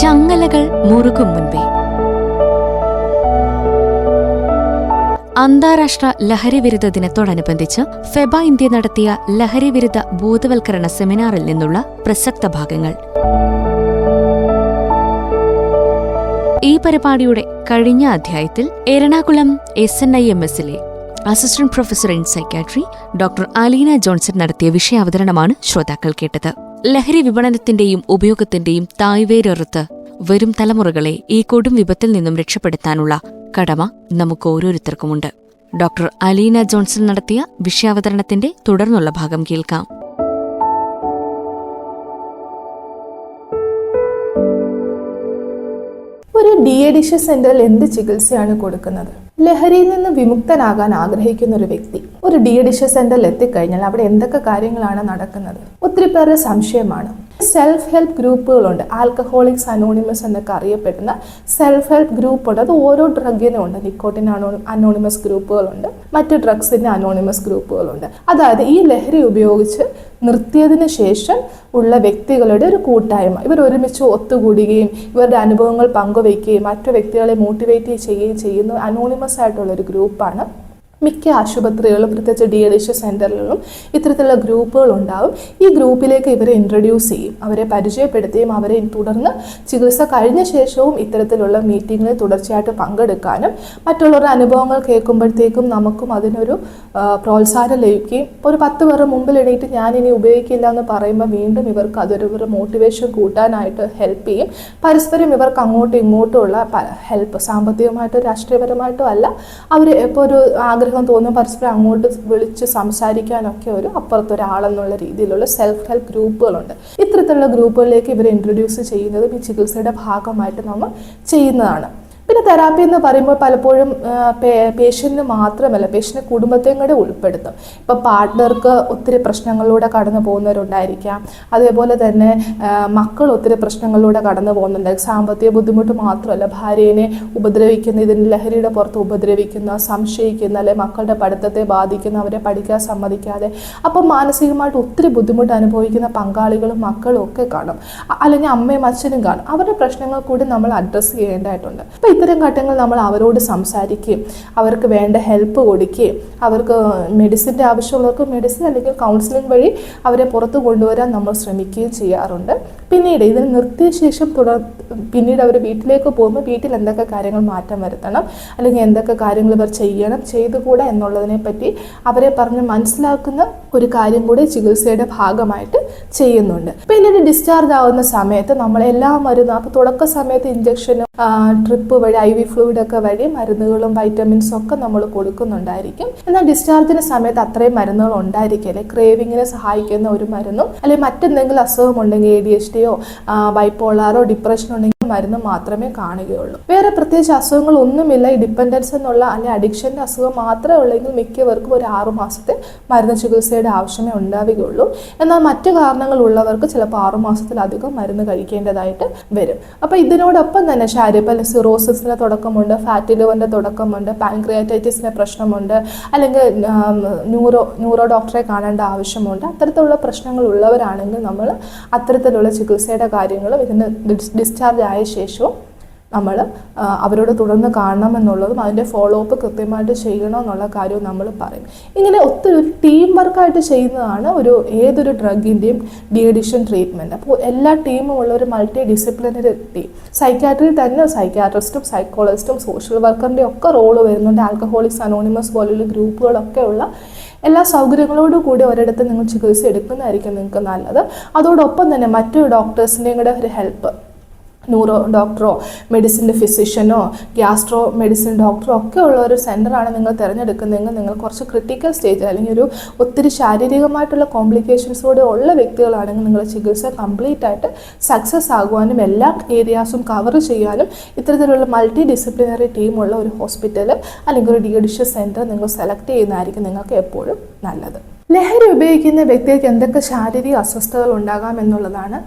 ചങ്ങലകൾ മുറുകും മുൻപേ. അന്താരാഷ്ട്ര ലഹരിവിരുദ്ധ ദിനത്തോടനുബന്ധിച്ച് ഫെബ ഇന്ത്യ നടത്തിയ ലഹരിവിരുദ്ധ ബോധവൽക്കരണ സെമിനാറിൽ നിന്നുള്ള പ്രസക്ത ഭാഗങ്ങൾ. ഈ പരിപാടിയുടെ കഴിഞ്ഞ അധ്യായത്തിൽ Ernakulam S N I M എസിലെ assistant professor in psychiatry doctor Aleena Johnson നടത്തിയ വിഷയാവതരണമാണ് ശ്രോതാക്കൾ കേട്ടത്. ലഹരി വിപണനത്തിന്റെയും ഉപയോഗത്തിന്റെയും തായ്വേരറുത്ത് വരും തലമുറകളെ ഈ കൊടും വിപത്തിൽ നിന്നും രക്ഷപ്പെടുത്താനുള്ള കടമ നമുക്ക് ഓരോരുത്തർക്കുമുണ്ട്. ഡോക്ടർ അലീന ജോൺസൺ നടത്തിയ വിഷയാവതരണത്തിന്റെ തുടർന്നുള്ള ഭാഗം കേൾക്കാം. ഒരു ഡി സെന്ററിൽ എന്ത് ചികിത്സയാണ് കൊടുക്കുന്നത്? ലഹരിയിൽ നിന്ന് വിമുക്തനാകാൻ ആഗ്രഹിക്കുന്ന ഒരു വ്യക്തി ഒരു ഡി സെന്ററിൽ എത്തിക്കഴിഞ്ഞാൽ അവിടെ എന്തൊക്കെ കാര്യങ്ങളാണ് നടക്കുന്നത്? ഒത്തിരി പേരുടെ സംശയമാണ്. സെൽഫ് ഹെൽപ്പ് ഗ്രൂപ്പുകളുണ്ട്. ആൽക്കഹോളിക്സ് അനോണിമസ് എന്നൊക്കെ അറിയപ്പെടുന്ന സെൽഫ് ഹെൽപ്പ് ഗ്രൂപ്പ് ഉണ്ട് അത് ഓരോ ഡ്രഗിനും ഉണ്ട് നിക്കോട്ടിൻ അനോ അനോണിമസ് ഗ്രൂപ്പുകളുണ്ട്. മറ്റ് ഡ്രഗ്സിന്റെ അനോണിമസ് ഗ്രൂപ്പുകളുണ്ട്. അതായത് ഈ ലഹരി ഉപയോഗിച്ച് നിർത്തിയതിന് ശേഷം ഉള്ള വ്യക്തികളുടെ ഒരു കൂട്ടായ്മ. ഇവർ ഒരുമിച്ച് ഒത്തുകൂടുകയും ഇവരുടെ അനുഭവങ്ങൾ പങ്കുവയ്ക്കുകയും മറ്റു വ്യക്തികളെ മോട്ടിവേറ്റ് ചെയ്യുകയും ചെയ്യുന്ന അനോണിമസ് ആയിട്ടുള്ള ഒരു ഗ്രൂപ്പാണ് മിക്ക ആശുപത്രികളും പ്രത്യേകിച്ച് ഡി എഡിഷൻ സെന്ററുകളിലും ഇത്തരത്തിലുള്ള ഗ്രൂപ്പുകൾ ഉണ്ടാവും. ഈ ഗ്രൂപ്പിലേക്ക് ഇവരെ ഇൻട്രൊഡ്യൂസ് ചെയ്യും. അവരെ പരിചയപ്പെടുത്തുകയും അവരെ തുടർന്ന് ചികിത്സ കഴിഞ്ഞ ശേഷവും ഇത്തരത്തിലുള്ള മീറ്റിങ്ങിൽ തുടർച്ചയായിട്ട് പങ്കെടുക്കാനും മറ്റുള്ളവരുടെ അനുഭവങ്ങൾ കേൾക്കുമ്പോഴത്തേക്കും നമുക്കും അതിനൊരു പ്രോത്സാഹനം ലഭിക്കുകയും ഒരു പത്ത് പേരുടെ മുമ്പിൽ എണീറ്റ് ഞാൻ ഇനി ഉപയോഗിക്കില്ല എന്ന് പറയുമ്പോൾ വീണ്ടും ഇവർക്ക് അതൊരു ഒരു മോട്ടിവേഷൻ കൂട്ടാനായിട്ട് ഹെൽപ്പ് ചെയ്യും. പരസ്പരം ഇവർക്ക് അങ്ങോട്ടും ഇങ്ങോട്ടുമുള്ള ഹെൽപ്പ് സാമ്പത്തികമായിട്ടോ രാഷ്ട്രീയപരമായിട്ടോ അല്ല. അവർ ഇപ്പോൾ ഒരു ആഗ്രഹം തോന്നുമ്പോൾ പരസ്പരം അങ്ങോട്ട് വിളിച്ച് സംസാരിക്കാനൊക്കെ ഒരു അപ്പുറത്തൊരാളെന്നുള്ള രീതിയിലുള്ള സെൽഫ് ഹെൽപ്പ് ഗ്രൂപ്പുകളുണ്ട്. ഇത്തരത്തിലുള്ള ഗ്രൂപ്പുകളിലേക്ക് ഇവരെ ഇൻട്രൊഡ്യൂസ് ചെയ്യുന്നതും ഈ ചികിത്സയുടെ ഭാഗമായിട്ട് നമ്മൾ ചെയ്യുന്നതാണ്. പിന്നെ തെറാപ്പി എന്ന് പറയുമ്പോൾ പലപ്പോഴും പേഷ്യന്റിന് മാത്രമല്ല പേഷ്യന്റെ കുടുംബത്തെയും കൂടെ ഉൾപ്പെടുത്തും. ഇപ്പോൾ പാർട്ട്ണർക്ക് ഒത്തിരി പ്രശ്നങ്ങളിലൂടെ കടന്നു പോകുന്നവരുണ്ടായിരിക്കാം. അതേപോലെ തന്നെ മക്കൾ ഒത്തിരി പ്രശ്നങ്ങളിലൂടെ കടന്നു പോകുന്നുണ്ട്. സാമ്പത്തിക ബുദ്ധിമുട്ട് മാത്രമല്ല ഭാര്യനെ ഉപദ്രവിക്കുന്ന ഇതിന് ലഹരിയുടെ പുറത്ത് ഉപദ്രവിക്കുന്ന സംശയിക്കുന്ന അല്ലെ മക്കളുടെ പഠിത്തത്തെ ബാധിക്കുന്ന അവരെ പഠിക്കാൻ സമ്മതിക്കാതെ അപ്പം മാനസികമായിട്ട് ഒത്തിരി ബുദ്ധിമുട്ട് അനുഭവിക്കുന്ന പങ്കാളികളും മക്കളും ഒക്കെ കാണും. അല്ലെങ്കിൽ അമ്മയും അച്ഛനും കാണും. അവരുടെ പ്രശ്നങ്ങൾ കൂടി നമ്മൾ അഡ്രസ്സ് ചെയ്യേണ്ടതായിട്ടുണ്ട്. അപ്പോൾ ഇത്തരം ഘട്ടങ്ങൾ നമ്മൾ അവരോട് സംസാരിക്കുകയും അവർക്ക് വേണ്ട ഹെൽപ്പ് കൊടുക്കുകയും അവർക്ക് മെഡിസിന്റെ ആവശ്യമുള്ളവർക്ക് മെഡിസിൻ അല്ലെങ്കിൽ കൗൺസിലിംഗ് വഴി അവരെ പുറത്ത് കൊണ്ടുവരാൻ നമ്മൾ ശ്രമിക്കുകയും ചെയ്യാറുണ്ട്. പിന്നീട് ഇതിന് നിർത്തിയ ശേഷം തുടർ പിന്നീട് അവർ വീട്ടിലേക്ക് പോകുമ്പോൾ വീട്ടിൽ എന്തൊക്കെ കാര്യങ്ങൾ മാറ്റം വരുത്തണം അല്ലെങ്കിൽ എന്തൊക്കെ കാര്യങ്ങൾ ഇവർ ചെയ്യണം ചെയ്തുകൂടാ എന്നുള്ളതിനെ പറ്റി അവരെ പറഞ്ഞ് മനസ്സിലാക്കുന്ന ഒരു കാര്യം കൂടി ചികിത്സയുടെ ഭാഗമായിട്ട് ചെയ്യുന്നുണ്ട്. പിന്നീട് ഡിസ്ചാർജ് ആവുന്ന സമയത്ത് നമ്മൾ എല്ലാ മരുന്നും അപ്പോൾ തുടക്ക സമയത്ത് ഇഞ്ചക്ഷനും ട്രിപ്പ് വഴി ഐ വി ഫ്ലൂയിഡ് ഒക്കെ വഴി മരുന്നുകളും വൈറ്റമിൻസും ഒക്കെ നമ്മൾ കൊടുക്കുന്നുണ്ടായിരിക്കും. എന്നാൽ ഡിസ്ചാർജിന് സമയത്ത് അത്രയും മരുന്നുകൾ ഉണ്ടായിരിക്കില്ല ക്രേവിങ്ങിനെ സഹായിക്കുന്ന ഒരു മരുന്നും അല്ലെങ്കിൽ മറ്റെന്തെങ്കിലും അസുഖം ഉണ്ടെങ്കിൽ എ ഡി എച്ച് ഡിയോ ബൈപ്പോളാറോ ഡിപ്രഷൻ ഉണ്ടെങ്കിൽ മരുന്ന് മാത്രമേ കാണുകയുള്ളൂ. വേറെ പ്രത്യേകിച്ച് അസുഖങ്ങൾ ഒന്നുമില്ല. ഈ ഡിപ്പെൻഡൻസ് എന്നുള്ള അല്ലെങ്കിൽ അഡിക്ഷന്റെ അസുഖം മാത്രമേ ഉള്ളെങ്കിൽ മിക്കവർക്കും ഒരു ആറു മാസത്തെ മരുന്ന് ചികിത്സയുടെ ആവശ്യമേ ഉണ്ടാവുകയുള്ളൂ. എന്നാൽ മറ്റു കാരണങ്ങൾ ഉള്ളവർക്ക് ചിലപ്പോൾ ആറു മാസത്തിലധികം മരുന്ന് കഴിക്കേണ്ടതായിട്ട് വരും. അപ്പോൾ ഇതിനോടൊപ്പം തന്നെ ശാരീരിക സിറോസിസിന്റെ തുടക്കമുണ്ട് ഫാറ്റി ലിവറിന്റെ തുടക്കമുണ്ട് പാൻക്രിയാറ്റൈറ്റിസിന്റെ പ്രശ്നമുണ്ട് അല്ലെങ്കിൽ ന്യൂറോ ന്യൂറോ ഡോക്ടറെ കാണേണ്ട ആവശ്യമുണ്ട്. അത്തരത്തിലുള്ള പ്രശ്നങ്ങൾ ഉള്ളവരാണെങ്കിൽ നമ്മൾ അത്തരത്തിലുള്ള ചികിത്സയുടെ കാര്യങ്ങളും ഇതിന് ഡിസ്ചാർജ് ശേഷവും നമ്മൾ അവരോട് തുടർന്ന് കാണണമെന്നുള്ളതും അതിന്റെ ഫോളോ അപ്പ് കൃത്യമായിട്ട് ചെയ്യണം എന്നുള്ള കാര്യവും നമ്മൾ പറയും. ഇങ്ങനെ ഒത്തിരി ഒരു ടീം വർക്കായിട്ട് ചെയ്യുന്നതാണ് ഒരു ഏതൊരു ഡ്രഗിന്റെയും ഡി അഡിഷൻ ട്രീറ്റ്മെന്റ് അപ്പോൾ എല്ലാ ടീമും ഉള്ള ഒരു മൾട്ടി ഡിസിപ്ലിനറി ടീം സൈക്യാട്രി തന്നെ സൈക്യാട്രിസ്റ്റും സൈക്കോളജിസ്റ്റും സോഷ്യൽ വർക്കറിന്റെ ഒക്കെ റോൾ വരുന്നുണ്ട്. ആൽക്കഹോളിക്സ് അനോണിമസ് പോലുള്ള ഗ്രൂപ്പുകളൊക്കെ ഉള്ള എല്ലാ സൗകര്യങ്ങളോടും കൂടി ഒരിടത്ത് നിങ്ങൾ ചികിത്സ എടുക്കുന്നതായിരിക്കും നിങ്ങൾക്ക് നല്ലത്. അതോടൊപ്പം തന്നെ മറ്റു ഡോക്ടേഴ്സിന്റെയും കൂടെ ഒരു ഹെൽപ്പ് ന്യൂറോ ഡോക്ടറോ മെഡിസിന്റെ ഫിസിഷ്യനോ ഗ്യാസ്ട്രോ മെഡിസിൻ ഡോക്ടറോ ഒക്കെ ഉള്ള ഒരു സെന്ററാണ് നിങ്ങൾ തിരഞ്ഞെടുക്കുന്നതെങ്കിൽ നിങ്ങൾ കുറച്ച് ക്രിട്ടിക്കൽ സ്റ്റേജ് അല്ലെങ്കിൽ ഒരു ഒത്തിരി ശാരീരികമായിട്ടുള്ള കോംപ്ലിക്കേഷൻസോടെ ഉള്ള വ്യക്തികളാണെങ്കിൽ നിങ്ങൾ ചികിത്സ കംപ്ലീറ്റ് ആയിട്ട് സക്സസ് ആകുവാനും എല്ലാ ഏരിയാസും കവർ ചെയ്യാനും ഇത്തരത്തിലുള്ള മൾട്ടി ഡിസിപ്ലിനറി ടീമുള്ള ഒരു ഹോസ്പിറ്റൽ അല്ലെങ്കിൽ ഒരു ഡിയഡിഷൻ സെന്റർ നിങ്ങൾ സെലക്ട് ചെയ്യുന്നതായിരിക്കും നിങ്ങൾക്ക് എപ്പോഴും നല്ലത്. ലഹരി ഉപയോഗിക്കുന്ന വ്യക്തിക്ക് എന്തൊക്കെ ശാരീരിക അസ്വസ്ഥതകൾ ഉണ്ടാകാം എന്നുള്ളതാണ്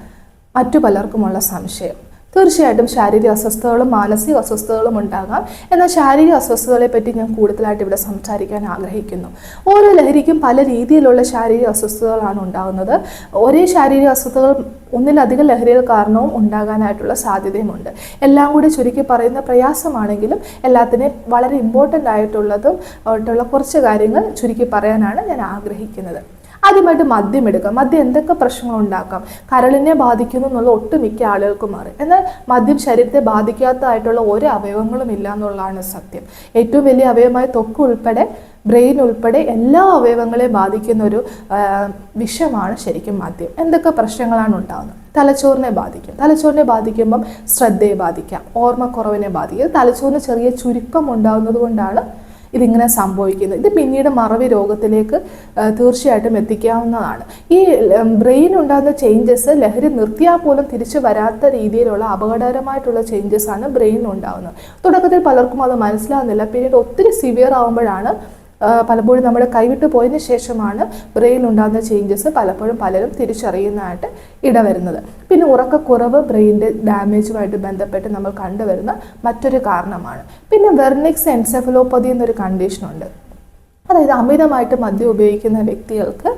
മറ്റു പലർക്കുമുള്ള സംശയം. തീർച്ചയായിട്ടും ശാരീരിക അസ്വസ്ഥതകളും മാനസിക അസ്വസ്ഥതകളും ഉണ്ടാകാം. എന്നാൽ ശാരീരിക അസ്വസ്ഥതകളെ പറ്റി ഞാൻ കൂടുതലായിട്ട് ഇവിടെ സംസാരിക്കാൻ ആഗ്രഹിക്കുന്നു. ഓരോ ലഹരിക്കും പല രീതിയിലുള്ള ശാരീരിക അസ്വസ്ഥതകളാണ് ഉണ്ടാകുന്നത്. ഒരേ ശാരീരിക അസ്വസ്ഥതകൾ ഒന്നിലധികം ലഹരികൾ കാരണവും ഉണ്ടാകാനായിട്ടുള്ള സാധ്യതയുമുണ്ട്. എല്ലാം കൂടി ചുരുക്കി പറയുന്ന പ്രയാസമാണെങ്കിലും എല്ലാത്തിനെയും വളരെ ഇമ്പോർട്ടന്റ് ആയിട്ടുള്ളതും ആയിട്ടുള്ള കുറച്ച് കാര്യങ്ങൾ ചുരുക്കി പറയാനാണ് ഞാൻ ആഗ്രഹിക്കുന്നത്. ആദ്യമായിട്ട് മദ്യം എടുക്കാം. മദ്യം എന്തൊക്കെ പ്രശ്നങ്ങൾ ഉണ്ടാക്കാം? കരളിനെ ബാധിക്കുന്നു എന്നുള്ള ഒട്ടുമിക്ക ആളുകൾക്കും മാറി എന്നാൽ മദ്യം ശരീരത്തെ ബാധിക്കാത്തതായിട്ടുള്ള ഒരു അവയവങ്ങളും ഇല്ല എന്നുള്ളതാണ് സത്യം. ഏറ്റവും വലിയ അവയവമായ തൊക്ക് ഉൾപ്പെടെ ബ്രെയിൻ ഉൾപ്പെടെ എല്ലാ അവയവങ്ങളെയും ബാധിക്കുന്ന ഒരു വിഷമാണ് ശരിക്കും മദ്യം. എന്തൊക്കെ പ്രശ്നങ്ങളാണ് ഉണ്ടാകുന്നത് തലച്ചോറിനെ ബാധിക്കും. തലച്ചോറിനെ ബാധിക്കുമ്പം ശ്രദ്ധയെ ബാധിക്കാം. ഓർമ്മക്കുറവിനെ ബാധിക്കും. തലച്ചോറിന് ചെറിയ ചുരുക്കം ഉണ്ടാകുന്നത് കൊണ്ടാണ് ഇതിങ്ങനെ സംഭവിക്കുന്നത് ഇത് പിന്നീട് മറവി രോഗത്തിലേക്ക് തീർച്ചയായിട്ടും എത്തിക്കാവുന്നതാണ്. ഈ ബ്രെയിൻ ഉണ്ടാകുന്ന ചേഞ്ചസ് ലഹരി നിർത്തിയാൽ പോലും തിരിച്ചു വരാത്ത രീതിയിലുള്ള അപകടകരമായിട്ടുള്ള ചേഞ്ചസ് ആണ് ബ്രെയിനിൽ ഉണ്ടാകുന്നത് തുടക്കത്തിൽ പലർക്കും അത് മനസ്സിലാവുന്നില്ല പിന്നീട് ഒത്തിരി സിവിയർ ആകുമ്പോഴാണ് ആ, പലപ്പോഴും നമ്മൾ കൈവിട്ട് പോയതിന് ശേഷമാണ് ബ്രെയിൻ ഉണ്ടാകുന്ന ചേഞ്ചസ് പലപ്പോഴും പലരും തിരിച്ചറിയുന്നതായിട്ട് ഇടവരുന്നത്. പിന്നെ ഉറക്കക്കുറവ് ബ്രെയിന്റെ ഡാമേജുമായിട്ട് ബന്ധപ്പെട്ട് നമ്മൾ കണ്ടുവരുന്ന മറ്റൊരു കാരണമാണ്. പിന്നെ വെർണിക്സ് എൻസെഫലോപ്പതി എന്നൊരു കണ്ടീഷനുണ്ട് അതായത് അമിതമായിട്ട് മദ്യം ഉപയോഗിക്കുന്ന വ്യക്തികൾക്ക്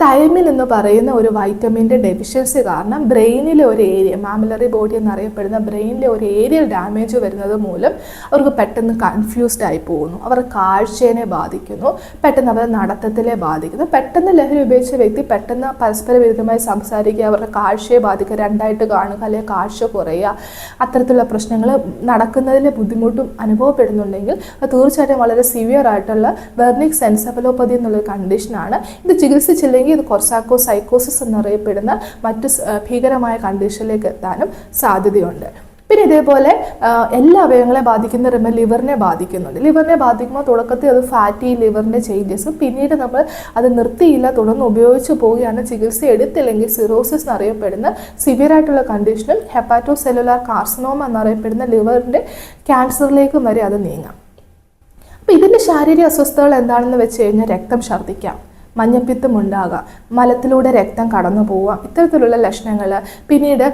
തൈമിൻ എന്ന് പറയുന്ന ഒരു വൈറ്റമിന്റെ ഡെഫിഷ്യൻസി കാരണം ബ്രെയിനിലെ ഒരു ഏരിയ മാമിലറി ബോഡി എന്നറിയപ്പെടുന്ന ബ്രെയിനിലെ ഒരു ഏരിയ ഡാമേജ് വരുന്നത് മൂലം അവർക്ക് പെട്ടെന്ന് കൺഫ്യൂസ്ഡ് ആയി പോകുന്നു. അവർ കാഴ്ചയെ ബാധിക്കുന്നു. പെട്ടെന്ന് അവരുടെ നടത്തത്തിലെ ബാധിക്കുന്നു. പെട്ടെന്ന് ലഹരി ഉപയോഗിച്ച വ്യക്തി പെട്ടെന്ന് പരസ്പര വിരുദ്ധമായി സംസാരിക്കുക അവരുടെ കാഴ്ചയെ ബാധിക്കുക രണ്ടായിട്ട് കാണുക അല്ലെങ്കിൽ കാഴ്ച കുറയുക അത്തരത്തിലുള്ള പ്രശ്നങ്ങൾ നടക്കുന്നതിലെ ബുദ്ധിമുട്ടും അനുഭവപ്പെടുന്നുണ്ടെങ്കിൽ അത് തീർച്ചയായിട്ടും വളരെ സിവിയർ ആയിട്ടുള്ള വെർണിക് സെൻസഫലോപ്പതി എന്നുള്ളൊരു കണ്ടീഷനാണ് ഇത് ചികിത്സിച്ചില്ലെങ്കിൽ ഇത് കൊർസാക്കോ സൈക്കോസിസ് എന്നറിയപ്പെടുന്ന മറ്റ് ഭീകരമായ കണ്ടീഷനിലേക്ക് എത്താനും സാധ്യതയുണ്ട്. പിന്നെ ഇതേപോലെ എല്ലാ അവയവങ്ങളെ ബാധിക്കുന്ന റിമ ലിവറിനെ ബാധിക്കുന്നുണ്ട്. ലിവറിനെ ബാധിക്കുമ്പോൾ തുടക്കത്തിൽ അത് ഫാറ്റി ലിവറിന്റെ ചേഞ്ചസും പിന്നീട് നമ്മൾ അത് നിർത്തിയില്ല തുടർന്ന് ഉപയോഗിച്ച് പോവുകയാണ് ചികിത്സ എടുത്തില്ലെങ്കിൽ സിറോസിസ് എന്നറിയപ്പെടുന്ന സിവിയറായിട്ടുള്ള കണ്ടീഷനും ഹെപ്പാറ്റോ സെല്ലുലാർ കാർസിനോമ എന്നറിയപ്പെടുന്ന ലിവറിന്റെ ക്യാൻസറിലേക്കും വരെ അത് നീങ്ങാം. അപ്പോൾ ഇതിന്റെ ശാരീരിക അസ്വസ്ഥതകൾ എന്താണെന്ന് വെച്ച് കഴിഞ്ഞാൽ രക്തം ഛർദ്ദിക്കാം. മഞ്ഞപ്പിത്തം ഉണ്ടാകാം മലത്തിലൂടെ രക്തം കടന്നു പോവുക. ഇത്തരത്തിലുള്ള ലക്ഷണങ്ങൾ പിന്നീട്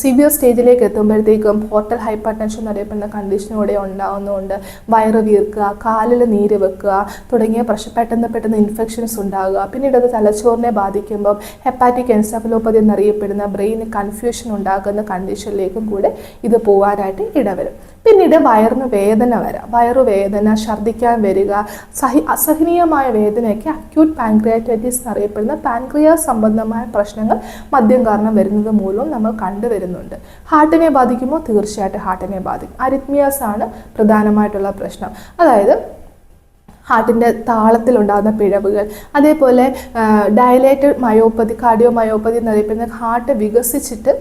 സിവിയർ സ്റ്റേജിലേക്ക് എത്തുമ്പോഴത്തേക്കും പോർട്ടൽ ഹൈപ്പർ ടെൻഷൻ എന്നറിയപ്പെടുന്ന കണ്ടീഷനോടെ ഉണ്ടാകുന്നതുകൊണ്ട് വയറ് വീർക്കുക കാലിൽ നീര് വെക്കുക തുടങ്ങിയ പ്രശ്ന പെട്ടെന്ന് പെട്ടെന്ന് ഇൻഫെക്ഷൻസ് ഉണ്ടാകുക. പിന്നീട് അത് തലച്ചോറിനെ ബാധിക്കുമ്പം ഹെപ്പാറ്റിക് എൻസഫലോപ്പതി എന്നറിയപ്പെടുന്ന ബ്രെയിന് കൺഫ്യൂഷൻ ഉണ്ടാകുന്ന കണ്ടീഷനിലേക്കും കൂടെ ഇത് പോകാനായിട്ട് ഇടവരും. പിന്നീട് വയറിന് വേദന വരാം. വയറുവേദന ഛർദ്ദിക്കാൻ വരിക സഹി അസഹനീയമായ വേദനയൊക്കെ അക്യൂട്ട് പാൻക്രിയാറ്റൈറ്റിസ് എന്നറിയപ്പെടുന്ന പാൻക്രിയ സംബന്ധമായ പ്രശ്നങ്ങൾ മദ്യം കാരണം വരുന്നത് മൂലവും നമ്മൾ കണ്ടുവരുന്നുണ്ട്. ഹാർട്ടിനെ ബാധിക്കുമ്പോൾ തീർച്ചയായിട്ടും ഹാർട്ടിനെ ബാധിക്കും. അരിത്മിയാസ് ആണ് പ്രധാനമായിട്ടുള്ള പ്രശ്നം. അതായത് ഹാർട്ടിന്റെ താളത്തിലുണ്ടാകുന്ന പിഴവുകൾ അതേപോലെ ഡയലേറ്റഡ് മയോപ്പതി കാർഡിയോ മയോപ്പതി എന്നറിയപ്പെടുന്ന ഹാർട്ട് വികസിച്ചിട്ട്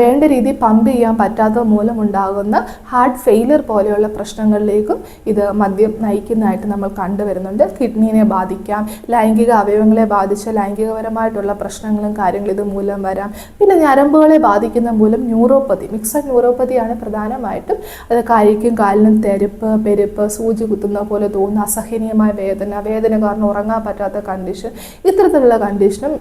വേണ്ട രീതിയിൽ പമ്പ് ചെയ്യാൻ പറ്റാത്തത് മൂലം ഉണ്ടാകുന്ന ഹാർട്ട് ഫെയിലിയർ പോലെയുള്ള പ്രശ്നങ്ങളിലേക്കും ഇത് മദ്യം നയിക്കുന്നതായിട്ട് നമ്മൾ കണ്ടുവരുന്നുണ്ട്. കിഡ്നിയെ ബാധിക്കാം ലൈംഗിക അവയവങ്ങളെ ബാധിച്ച ലൈംഗികപരമായിട്ടുള്ള പ്രശ്നങ്ങളും കാര്യങ്ങളും ഇത് മൂലം വരാം. പിന്നെ ഞരമ്പുകളെ ബാധിക്കുന്ന മൂലം ന്യൂറോപ്പതി മിക്സഡ് ന്യൂറോപ്പതിയാണ് പ്രധാനമായിട്ടും. അത് കൈക്കും കാലിനും തെരുപ്പ് പെരുപ്പ് സൂചി കുത്തുന്ന പോലെ തോന്നുന്ന അസഹനീയമായ വേദന വേദന കാരണം ഉറങ്ങാൻ പറ്റാത്ത കണ്ടീഷൻ ഇത്തരത്തിലുള്ള കണ്ടീഷനും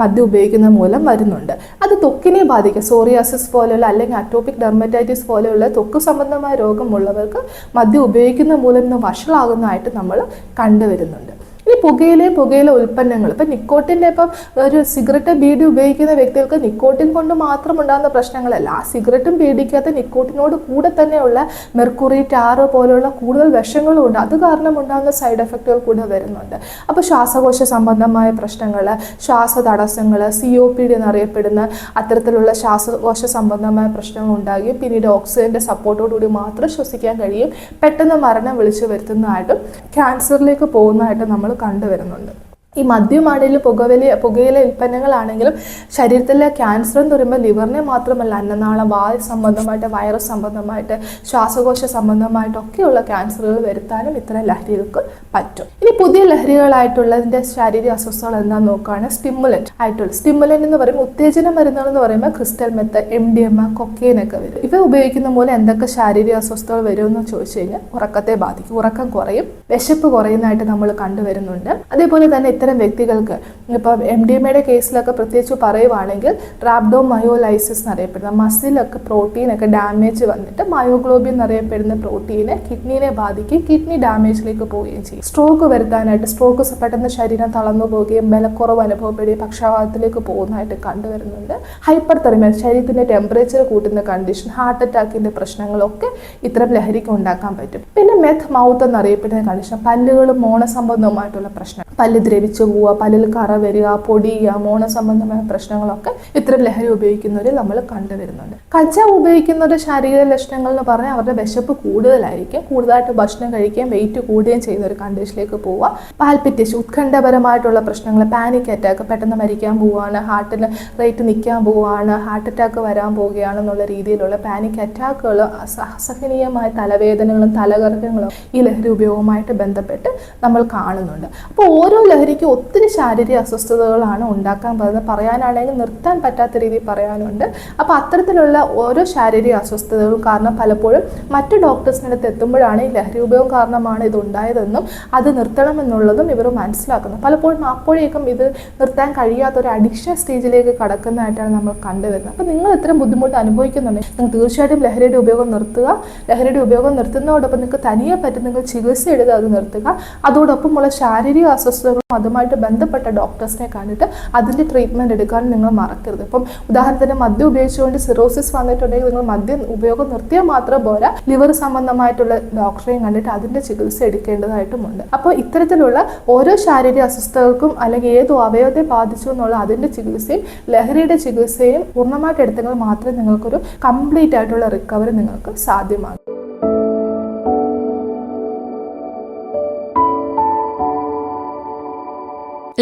മദ്യം ഉപയോഗിക്കുന്ന മൂലം വരുന്നുണ്ട്. അത് തൊക്കിനെ ബാധിക്കും. സോറിയാസിസ് പോലെയുള്ള അല്ലെങ്കിൽ അറ്റോപിക് ഡെർമറ്റൈറ്റിസ് പോലെയുള്ള തൊക്ക് സംബന്ധമായ രോഗമുള്ളവർക്ക് മദ്യം ഉപയോഗിക്കുന്ന മൂലം ഇന്ന് വഷളാകുന്നതായിട്ട് നമ്മൾ കണ്ടുവരുന്നുണ്ട്. ഇനി പുകയിലെ പുകയിലെ ഉൽപ്പന്നങ്ങൾ. ഇപ്പം നിക്കോട്ടിന്റെ ഇപ്പം ഒരു സിഗരറ്റ് ബീഡി ഉപയോഗിക്കുന്ന വ്യക്തികൾക്ക് നിക്കോട്ടിൻ കൊണ്ട് മാത്രം ഉണ്ടാകുന്ന പ്രശ്നങ്ങളല്ല. ആ സിഗരറ്റും ബീഡിക്കകത്ത് നിക്കോട്ടിനോട് കൂടെ തന്നെയുള്ള മെർക്കുറി ടാറ് പോലെയുള്ള കൂടുതൽ വിഷങ്ങളും ഉണ്ട്. അത് കാരണം ഉണ്ടാകുന്ന സൈഡ് എഫക്റ്റുകൾ കൂടെ വരുന്നുണ്ട്. അപ്പോൾ ശ്വാസകോശ സംബന്ധമായ പ്രശ്നങ്ങൾ ശ്വാസ തടസ്സങ്ങൾ സി ഒ പി ഡി എന്നറിയപ്പെടുന്ന അത്തരത്തിലുള്ള ശ്വാസകോശ സംബന്ധമായ പ്രശ്നങ്ങൾ ഉണ്ടാകുകയും പിന്നീട് ഓക്സിജന്റെ സപ്പോർട്ടോടുകൂടി മാത്രം ശ്വസിക്കാൻ കഴിയും. പെട്ടെന്ന് മരണം വിളിച്ചു വരുത്തുന്നതായിട്ടും ക്യാൻസറിലേക്ക് പോകുന്നതായിട്ടും നമ്മൾ കണ്ടുവരുന്നുണ്ട്. ഈ മദ്യമാണെങ്കിലും പുകവലി പുകയില ഉൽപ്പന്നങ്ങളാണെങ്കിലും ശരീരത്തിലെ ക്യാൻസർ എന്ന് പറയുമ്പോൾ ലിവറിനെ മാത്രമല്ല അന്നനാളം വായു സംബന്ധമായിട്ട് വൈറസ് സംബന്ധമായിട്ട് ശ്വാസകോശ സംബന്ധമായിട്ടൊക്കെയുള്ള ക്യാൻസറുകൾ വരുത്താനും ഇത്തരം ലഹരികൾക്ക് പറ്റും. ഇനി പുതിയ ലഹരികളായിട്ടുള്ളതിന്റെ ശാരീരിക അസ്വസ്ഥകൾ എന്താണെന്ന് നോക്കുകയാണ് സ്റ്റിമുലന്റ് ആയിട്ടുള്ള സ്റ്റിമുലന്റ് എന്ന് പറയുമ്പോൾ ഉത്തേജന മരുന്നുകൾ എന്ന് പറയുമ്പോൾ crystal meth M D M cocaine ഒക്കെ വരും. ഇവ ഉപയോഗിക്കുന്ന മൂലം എന്തൊക്കെ ശാരീരിക അസ്വസ്ഥകൾ വരുമെന്ന് ചോദിച്ചു കഴിഞ്ഞാൽ ഉറക്കത്തെ ബാധിക്കും ഉറക്കം കുറയും വിശപ്പ് കുറയുന്നതായിട്ട് നമ്മൾ കണ്ടുവരുന്നുണ്ട്. അതേപോലെ തന്നെ ഇത്തരം വ്യക്തികൾക്ക് ഇപ്പോൾ എം ഡി എമ്മയുടെ കേസിലൊക്കെ പ്രത്യേകിച്ച് പറയുവാണെങ്കിൽ റാബ്ഡോ മയോലൈസിസ് എന്നറിയപ്പെടുന്ന മസിലൊക്കെ പ്രോട്ടീനൊക്കെ ഡാമേജ് വന്നിട്ട് മയോഗ്ലോബിൻ എന്നറിയപ്പെടുന്ന പ്രോട്ടീനെ കിഡ്നീനെ ബാധിക്കുകയും കിഡ്നി ഡാമേജിലേക്ക് പോവുകയും ചെയ്യും. സ്ട്രോക്ക് വരുത്താനായിട്ട് സ്ട്രോക്ക് പെട്ടെന്ന് ശരീരം തളർന്നു പോവുകയും ബലക്കുറവ് അനുഭവപ്പെടുകയും പക്ഷാഘാതത്തിലേക്ക് പോകുന്നതായിട്ട് കണ്ടുവരുന്നുണ്ട്. ഹൈപ്പർ തെർമിയ ശരീരത്തിന്റെ ടെമ്പറേച്ചർ കൂട്ടുന്ന കണ്ടീഷൻ ഹാർട്ട് അറ്റാക്കിന്റെ പ്രശ്നങ്ങളൊക്കെ ഇത്തരം ലഹരിക്ക് ഉണ്ടാക്കാൻ പറ്റും. പിന്നെ മെത്ത് മൗത്ത് എന്നറിയപ്പെടുന്ന കണ്ടീഷൻ പല്ലുകളും മോണസംബന്ധവുമായിട്ടുള്ള പ്രശ്നം. പല്ല് ദ്രവിച്ചു പോവുക പല്ലിൽ കറ വരിക പൊടിയുക മോണ സംബന്ധമായ പ്രശ്നങ്ങളൊക്കെ ഇത്തരം ലഹരി ഉപയോഗിക്കുന്നവരെ നമ്മൾ കണ്ടുവരുന്നുണ്ട്. കച്ച ഉപയോഗിക്കുന്നവരുടെ ശാരീരിക ലക്ഷണങ്ങൾ എന്ന് പറഞ്ഞാൽ അവരുടെ വിശപ്പ് കൂടുതലായിരിക്കും. കൂടുതലായിട്ട് ഭക്ഷണം കഴിക്കുകയും വെയിറ്റ് കൂടുകയും ചെയ്യുന്ന ഒരു കണ്ടീഷനിലേക്ക് പോവുക. പാൽപിറ്റേഷൻ ഉത്കണ്ഠപരമായിട്ടുള്ള പ്രശ്നങ്ങൾ പാനിക് അറ്റാക്ക് പെട്ടെന്ന് മരിക്കാൻ പോവുകയാണ് ഹാർട്ടിന് റേറ്റ് നിൽക്കാൻ പോവുകയാണ് ഹാർട്ട് അറ്റാക്ക് വരാൻ പോവുകയാണ് എന്നുള്ള രീതിയിലുള്ള പാനിക് അറ്റാക്കുകൾ അസഹനീയമായ തലവേദനകളും തലകറക്കങ്ങളും ഈ ലഹരി ഉപയോഗവുമായിട്ട് ബന്ധപ്പെട്ട് നമ്മൾ കാണുന്നുണ്ട്. അപ്പോൾ ഓരോ ലഹരിക്കും ഒത്തിരി ശാരീരിക അസ്വസ്ഥതകളാണ് ഉണ്ടാക്കാൻ പറ്റുന്നത്. പറയാനാണെങ്കിൽ നിർത്താൻ പറ്റാത്ത രീതിയിൽ പറയാനുണ്ട്. അപ്പോൾ അത്തരത്തിലുള്ള ഓരോ ശാരീരിക അസ്വസ്ഥതകളും കാരണം പലപ്പോഴും മറ്റു ഡോക്ടേഴ്സിന്റെ അടുത്ത് എത്തുമ്പോഴാണ് ഈ ലഹരി ഉപയോഗം കാരണമാണ് ഇത് ഉണ്ടായതെന്നും അത് നിർത്തണമെന്നുള്ളതും ഇവർ മനസ്സിലാക്കുന്നത് പലപ്പോഴും അപ്പോഴേക്കും ഇത് നിർത്താൻ കഴിയാത്ത ഒരു അഡിക്ഷൻ സ്റ്റേജിലേക്ക് കടക്കുന്നതായിട്ടാണ് നമ്മൾ കണ്ടുവരുന്നത്. അപ്പോൾ നിങ്ങൾ ഇത്തരം ബുദ്ധിമുട്ട് അനുഭവിക്കുന്നുണ്ടെങ്കിൽ നിങ്ങൾ തീർച്ചയായിട്ടും ലഹരിയുടെ ഉപയോഗം നിർത്തുക. ലഹരിയുടെ ഉപയോഗം നിർത്തുന്നതോടൊപ്പം നിങ്ങൾക്ക് തനിയെ പറ്റും നിങ്ങൾ ചികിത്സ എടുത്ത് അത് നിർത്തുക. അതോടൊപ്പമുള്ള ശാരീരിക അസ്വസ്ഥതകളും അതുമായിട്ട് ബന്ധപ്പെട്ട ഡോക്ടേഴ്സിനെ കണ്ടിട്ട് അതിന്റെ ട്രീറ്റ്മെന്റ് എടുക്കാൻ നിങ്ങൾ മറക്കരുത്. ഇപ്പം ഉദാഹരണത്തിന് മദ്യം ഉപയോഗിച്ചുകൊണ്ട് സിറോസിസ് വന്നിട്ടുണ്ടെങ്കിൽ നിങ്ങൾ മദ്യം ഉപയോഗം നിർത്തിയാൽ മാത്രം പോരാ. ലിവർ സംബന്ധമായിട്ടുള്ള ഡോക്ടറെയും കണ്ടിട്ട് അതിന്റെ ചികിത്സ എടുക്കേണ്ടതായിട്ടുമുണ്ട്. അപ്പോൾ ഇത്തരത്തിലുള്ള ഓരോ ശാരീരിക അസ്വസ്ഥകൾക്കും അല്ലെങ്കിൽ ഏത് അവയവത്തെ ബാധിച്ചു എന്നുള്ള അതിന്റെ ചികിത്സയും ലഹരിയുടെ ചികിത്സയും പൂർണമായിട്ട് എടുത്തെങ്കിൽ മാത്രമേ നിങ്ങൾക്കൊരു കംപ്ലീറ്റ് ആയിട്ടുള്ള റിക്കവറി നിങ്ങൾക്ക് സാധ്യമാകൂ.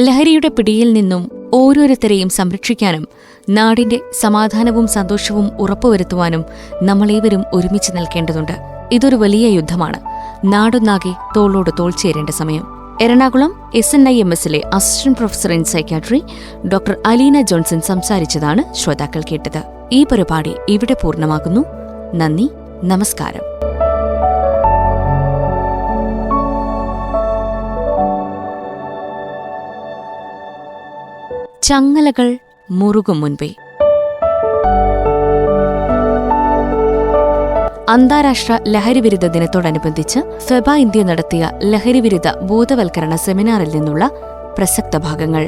ലഹരിയുടെ പിടിയിൽ നിന്നും ഓരോരുത്തരെയും സംരക്ഷിക്കാനും നാടിന്റെ സമാധാനവും സന്തോഷവും ഉറപ്പുവരുത്തുവാനും നമ്മളേവരും ഒരുമിച്ച് നിൽക്കേണ്ടതുണ്ട്. ഇതൊരു വലിയ യുദ്ധമാണ്. നാടൊന്നാകെ തോളോട് തോൾ ചേരേണ്ട സമയം. Ernakulam S N I M എസിലെ assistant professor in psychiatry doctor Aleena Johnson സംസാരിച്ചതാണ് ശ്രോതാക്കൾ കേട്ടത്. ഈ പരിപാടി ഇവിടെ പൂർണമാകുന്നു. നന്ദി. നമസ്കാരം. ചങ്ങലകൾ മുറുകും മുൻപേ. അന്താരാഷ്ട്ര ലഹരിവിരുദ്ധ ദിനത്തോടനുബന്ധിച്ച് ഫെബ ഇന്ത്യ നടത്തിയ ലഹരിവിരുദ്ധ ബോധവൽക്കരണ സെമിനാറിൽ നിന്നുള്ള പ്രസക്ത ഭാഗങ്ങൾ.